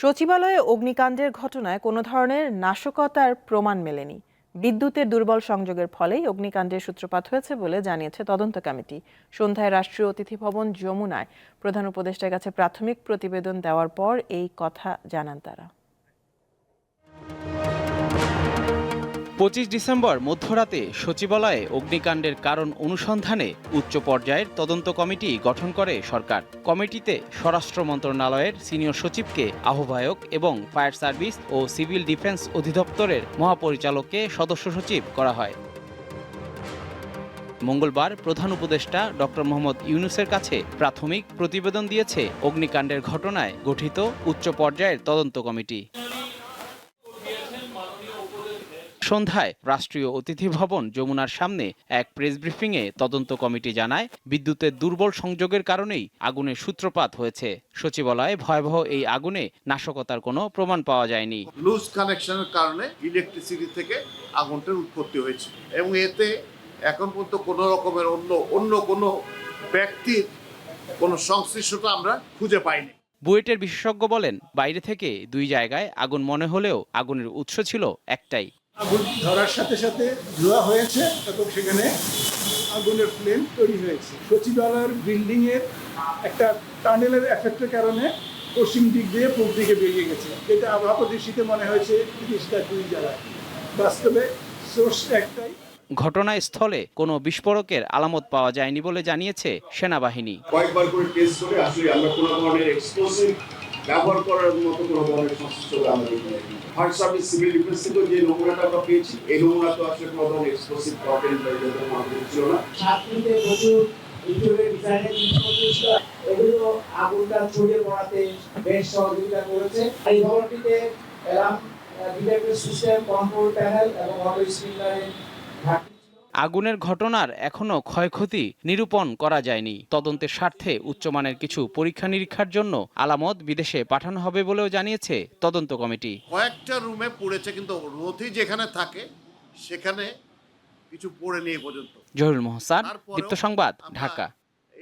সচিবালয়ে অগ্নিকাণ্ডের ঘটনায় কোনো ধরনের নাশকতার প্রমাণ মেলেনি। বিদ্যুতের দুর্বল সংযোগের ফলেই অগ্নিকাণ্ডের সূত্রপাত হয়েছে বলে জানিয়েছে তদন্ত কমিটি। সন্ধ্যায় রাষ্ট্রীয় অতিথি ভবন যমুনায় প্রধান উপদেষ্টার কাছে প্রাথমিক প্রতিবেদন দেওয়ার পর এই কথা জানান তারা। পঁচিশ ডিসেম্বর মধ্যরাতে সচিবালয়ে অগ্নিকাণ্ডের কারণ অনুসন্ধানে উচ্চ পর্যায়ের তদন্ত কমিটি গঠন করে সরকার। কমিটিতে স্বরাষ্ট্র মন্ত্রণালয়ের সিনিয়র সচিবকে আহ্বায়ক এবং ফায়ার সার্ভিস ও সিভিল ডিফেন্স অধিদপ্তরের মহাপরিচালককে সদস্য সচিব করা হয়। মঙ্গলবার প্রধান উপদেষ্টা ড. মোহাম্মদ ইউনুসের কাছে প্রাথমিক প্রতিবেদন দিয়েছে অগ্নিকাণ্ডের ঘটনায় গঠিত উচ্চ পর্যায়ের তদন্ত কমিটি। সন্ধ্যায় রাষ্ট্রীয় অতিথি ভবন যমুনার সামনে এক প্রেস ব্রিফিংয়ে তদন্ত কমিটি জানায় বিদ্যুতের দুর্বল সংযোগের কারণেই আগুনের সূত্রপাত হয়েছে। সচিবালয়ে ভয়াবহ এই আগুনে নাশকতার কোনো প্রমাণ পাওয়া যায়নি। লুজ কানেকশনের কারণে ইলেকট্রিসিটি থেকে আগুনটার উৎপত্তি হয়েছে এবং এতে এখন পর্যন্ত কোনো রকমের অন্য অন্য কোনো ব্যক্তির কোনো সংশ্লিষ্টতা আমরা খুঁজে পাইনি। বুয়েটের বিশেষজ্ঞ বলেন বাইরে থেকে দুই জায়গায় আগুন মনে হলেও আগুনের উৎস ছিল একটাই। আগুন ধরার সাথে সাথে ধোয়া হয়েছে এবং সেখানে আগুনের ফ্লেম তৈরি হয়েছে। সচিবালয়ের বিল্ডিং এর একটা টানেলের এফেক্টের কারণে পশ্চিম দিক দিয়ে পূর্ব দিকে বেরিয়ে গেছে। এটা আবহাওয়া দৃষ্টিতে মনে হয়েছে জিনিসটা দুই জায়গায়। বাস্তবে সোর্স একটাই। ঘটনাস্থলে কোনো বিস্ফোরকের আলামত পাওয়া যায়নি বলে জানিয়েছে সেনাবাহিনী। কয়েকবার করে টেস্ট করে আসলে আমরা কোনো ধরনের এক্সপ্লোসিভ ব্যবহার করার মতো কোনো ধরনের সংশ্লিষ্টতা আমরা দেখি ফায়ার সার্ভিস সিভিল ডিফেন্স থেকেও যে নমুনাটা আমরা পেয়েছি, এই নমুনা তো আসলে কোনো ধরনের এক্সপ্লোসিভ কন্টেন্ট বা ছিল না। ছাত্রীদের প্রচুর ইন্টারনেট ছিল এগুলো আগুনটা ছড়িয়ে পড়াতে বেশ সহযোগিতা করেছে। এই ভবনটিতে alarm, detector system, control panel এবং অটো স্প্রিংলারের আগুনের ঘটনার এখনও ক্ষয়ক্ষতি নিরূপণ করা যায়নি। তদন্তের স্বার্থে উচ্চমানের কিছু পরীক্ষা নিরীক্ষার জন্য আলামত বিদেশে পাঠানো হবে বলেও জানিয়েছে তদন্ত কমিটি। কয়েকটা রুমে পড়েছে কিন্তু নথি যেখানে থাকে সেখানে কিছু পড়ে নিয়ে পর্যন্ত। জহুরুল মোহসান দীপ্ত সংবাদ ঢাকা।